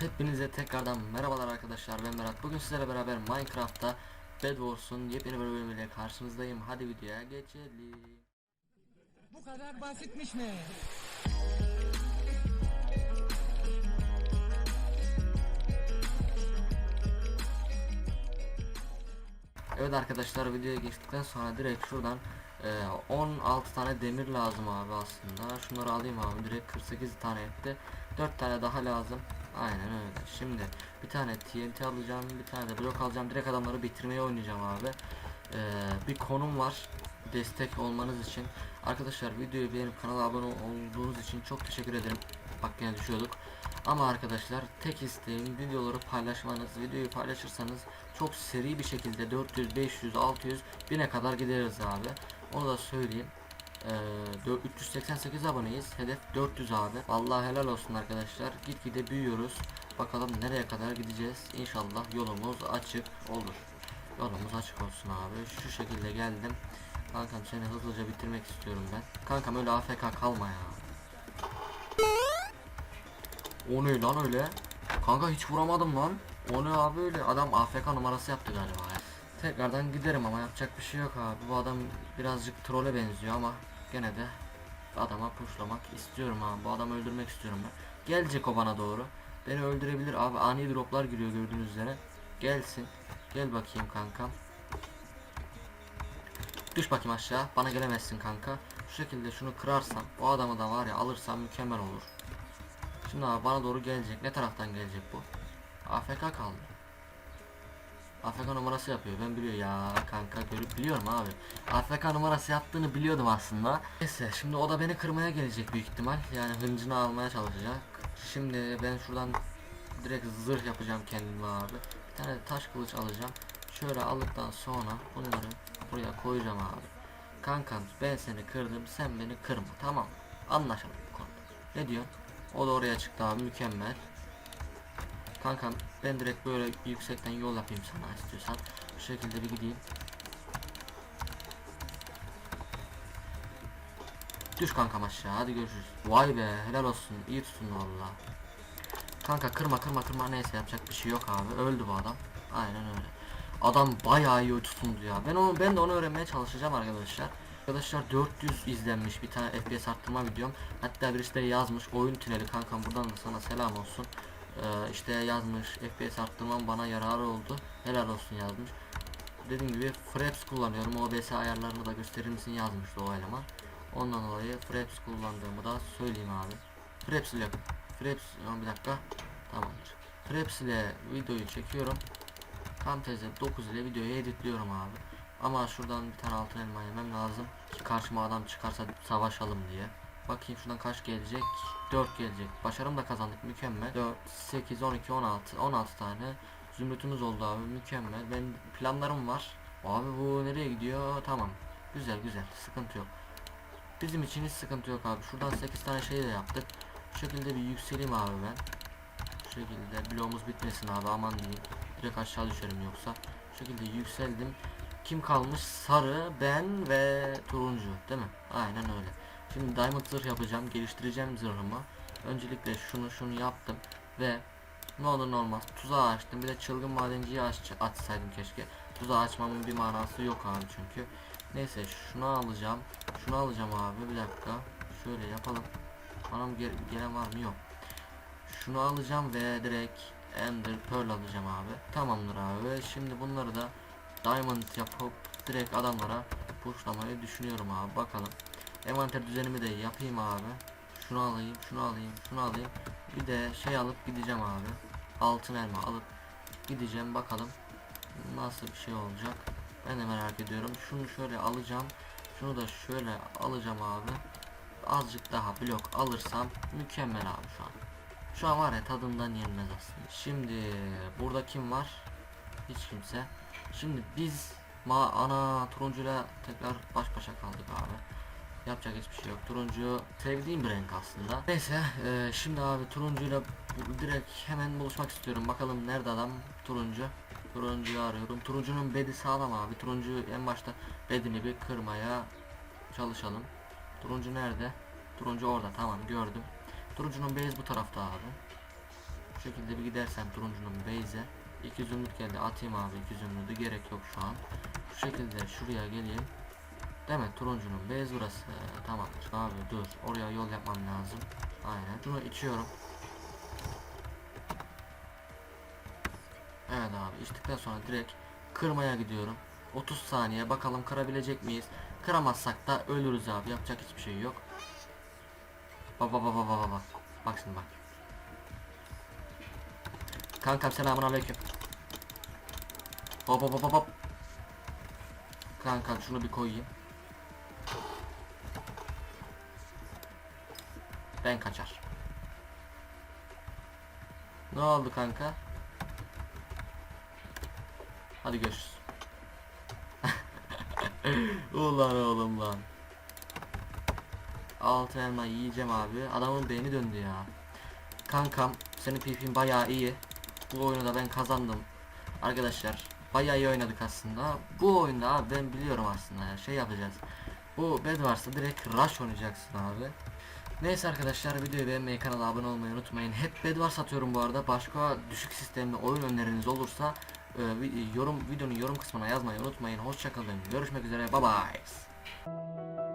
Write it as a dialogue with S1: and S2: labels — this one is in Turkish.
S1: Hepinize tekrardan merhabalar arkadaşlar ben Berat. Bugün sizlerle beraber Minecraft'ta Bed Wars'un yepyeni bir bölümüyle karşınızdayım. Hadi videoya geçelim.
S2: Bu kadar basitmiş mi?
S1: Evet arkadaşlar videoya geçtikten sonra direkt şuradan e, 16 tane demir lazım abi aslında. Şunları alayım abi direkt 48 tane etti. 4 tane daha lazım Aynen öyle. Şimdi bir tane TNT alacağım bir tane de blok alacağım. Direkt adamları bitirmeye oynayacağım abi. E, Bir konum var. Destek olmanız için. Arkadaşlar videoyu beğenip kanala abone olduğunuz için çok teşekkür ederim. Bak yine düşüyorduk. Ama arkadaşlar tek isteğim videoları paylaşmanız. Videoyu paylaşırsanız çok seri bir şekilde 400 500 600 1000'e kadar gideriz abi. Onu da söyleyeyim ee, dö- 388 aboneyiz hedef 400 abi vallahi helal olsun arkadaşlar gitgide büyüyoruz bakalım nereye kadar gideceğiz İnşallah yolumuz açık olur yolumuz açık olsun abi şu şekilde geldim kankam seni hızlıca bitirmek istiyorum ben kankam öyle AFK kalma ya o ne lan öyle? Kanka hiç vuramadım lan. O ne abi öyle? Adam AFK numarası yaptı galiba ya. Tekrardan giderim ama yapacak bir şey yok abi. Bu adam birazcık trole benziyor ama gene de adama pushlamak istiyorum abi. Bu adamı öldürmek istiyorum ben. Gelecek o bana doğru. Beni öldürebilir abi. Ani droplar giriyor gördüğünüz üzere. Gelsin. Gel bakayım kankam. Düş bakayım aşağı. Bana gelemezsin kanka. Şu şekilde şunu kırarsam, bu adamı da var ya alırsam mükemmel olur. Şimdi abi bana doğru gelecek. Ne taraftan gelecek bu? AFK kaldı. AFK numarası yapıyor. Ben biliyor ya kanka görüp biliyorum abi. AFK numarası yaptığını biliyordum aslında. Neyse şimdi o da beni kırmaya gelecek büyük ihtimal. Yani hıncını almaya çalışacak. Şimdi ben şuradan direkt zırh yapacağım kendime abi. Bir tane taş kılıç alacağım. Şöyle aldıktan sonra bunları buraya koyacağım abi. Kankam ben seni kırdım sen beni kırma tamam? Anlaşalım bu konuda. Ne diyorsun? O da oraya çıktı abi mükemmel. Kankam ben direkt böyle yüksekten yol yapayım sana istiyorsan. Bu şekilde bir gideyim. Düş kankam aşağı hadi görüşürüz. Vay be helal olsun iyi tutun valla. Kanka kırma kırma kırma neyse yapacak bir şey yok abi öldü bu adam. Aynen öyle. Adam bayağı iyi tutundu ya. Ben onu ben de onu öğrenmeye çalışacağım arkadaşlar. Arkadaşlar 400 izlenmiş bir tane FPS arttırma videom. Hatta birisi de yazmış oyun tüneli kankam buradan da sana selam olsun. Ee, işte yazmış FPS arttırmam bana yararı oldu. Helal olsun yazmış. Dediğim gibi Fraps kullanıyorum. OBS ayarlarını da gösterir misin yazmıştı o eleman. Ondan dolayı Fraps kullandığımı da söyleyeyim abi. Fraps ile Fraps bir dakika. Tamamdır. Fraps ile videoyu çekiyorum. Teze 9 ile videoyu editliyorum abi. Ama şuradan bir tane altın elma yemem lazım ki karşıma adam çıkarsa savaşalım diye. Bakayım şuradan kaç gelecek? 4 gelecek. Başarım da kazandık mükemmel. 4, 8, 12, 16. 16 tane zümrütümüz oldu abi mükemmel. Ben planlarım var. Abi bu nereye gidiyor? Tamam. Güzel güzel. Sıkıntı yok. Bizim için hiç sıkıntı yok abi. Şuradan 8 tane şey de yaptık. Şu şekilde bir yükseleyim abi ben. Şu şekilde bloğumuz bitmesin abi aman diyeyim. Direkt aşağı düşerim yoksa. Şu şekilde yükseldim. Kim kalmış? Sarı, ben ve turuncu değil mi? Aynen öyle. Şimdi diamond zırh yapacağım. Geliştireceğim zırhımı. Öncelikle şunu şunu yaptım. Ve ne olur ne olmaz tuzağı açtım. Bir de çılgın madenciyi aç, açsaydım keşke. Tuzağı açmamın bir manası yok abi çünkü. Neyse şunu alacağım. Şunu alacağım abi bir dakika. Şöyle yapalım. Bana mı gel- gelen var mı? Yok. Şunu alacağım ve direkt Ender Pearl alacağım abi. Tamamdır abi. Şimdi bunları da Diamond yapıp direkt adamlara pushlamayı düşünüyorum abi. Bakalım. Envanter düzenimi de yapayım abi. Şunu alayım, şunu alayım, şunu alayım. Bir de şey alıp gideceğim abi. Altın elma alıp gideceğim bakalım nasıl bir şey olacak. Ben de merak ediyorum. Şunu şöyle alacağım. Şunu da şöyle alacağım abi. Azıcık daha blok alırsam mükemmel abi şu an. Şu an var ya tadından yenmez aslında. Şimdi burada kim var? Hiç kimse. Şimdi biz ma ana turuncuyla tekrar baş başa kaldık abi. Yapacak hiçbir şey yok. Turuncu sevdiğim bir renk aslında. Neyse e, şimdi abi turuncuyla direkt hemen buluşmak istiyorum. Bakalım nerede adam? Turuncu. Turuncuyu arıyorum. Turuncunun bedi sağlam abi. Turuncu en başta bedini bir kırmaya çalışalım. Turuncu nerede? Turuncu orada tamam gördüm. Turuncunun base bu tarafta abi. Bu şekilde bir gidersem turuncunun base'e. İki zümrüt geldi atayım abi iki zümrüdü gerek yok şu an. Bu şekilde şuraya geleyim. Değil mi? Turuncunun base burası. Tamamdır. Abi dur. Oraya yol yapmam lazım. Aynen. Şunu içiyorum. Evet abi içtikten sonra direkt kırmaya gidiyorum. 30 saniye bakalım kırabilecek miyiz? Kıramazsak da ölürüz abi. Yapacak hiçbir şey yok. Baba baba baba baba. Bak şimdi bak. Kankam selamun aleyküm. Hop hop hop hop. Kankam şunu bir koyayım. Ben kaçar. Ne oldu kanka? Hadi görüşürüz. Ulan oğlum lan. Altı elma yiyeceğim abi. Adamın beyni döndü ya. Kankam senin PP'in bayağı iyi. Bu oyunu da ben kazandım. Arkadaşlar bayağı iyi oynadık aslında. Bu oyunda abi ben biliyorum aslında ya şey yapacağız. Bu Bed varsa direkt Rush oynayacaksın abi. Neyse arkadaşlar videoyu beğenmeyi kanala abone olmayı unutmayın. Hep Bedwars satıyorum bu arada. Başka düşük sistemli oyun öneriniz olursa e, yorum videonun yorum kısmına yazmayı unutmayın. Hoşçakalın. Görüşmek üzere. Bye bye.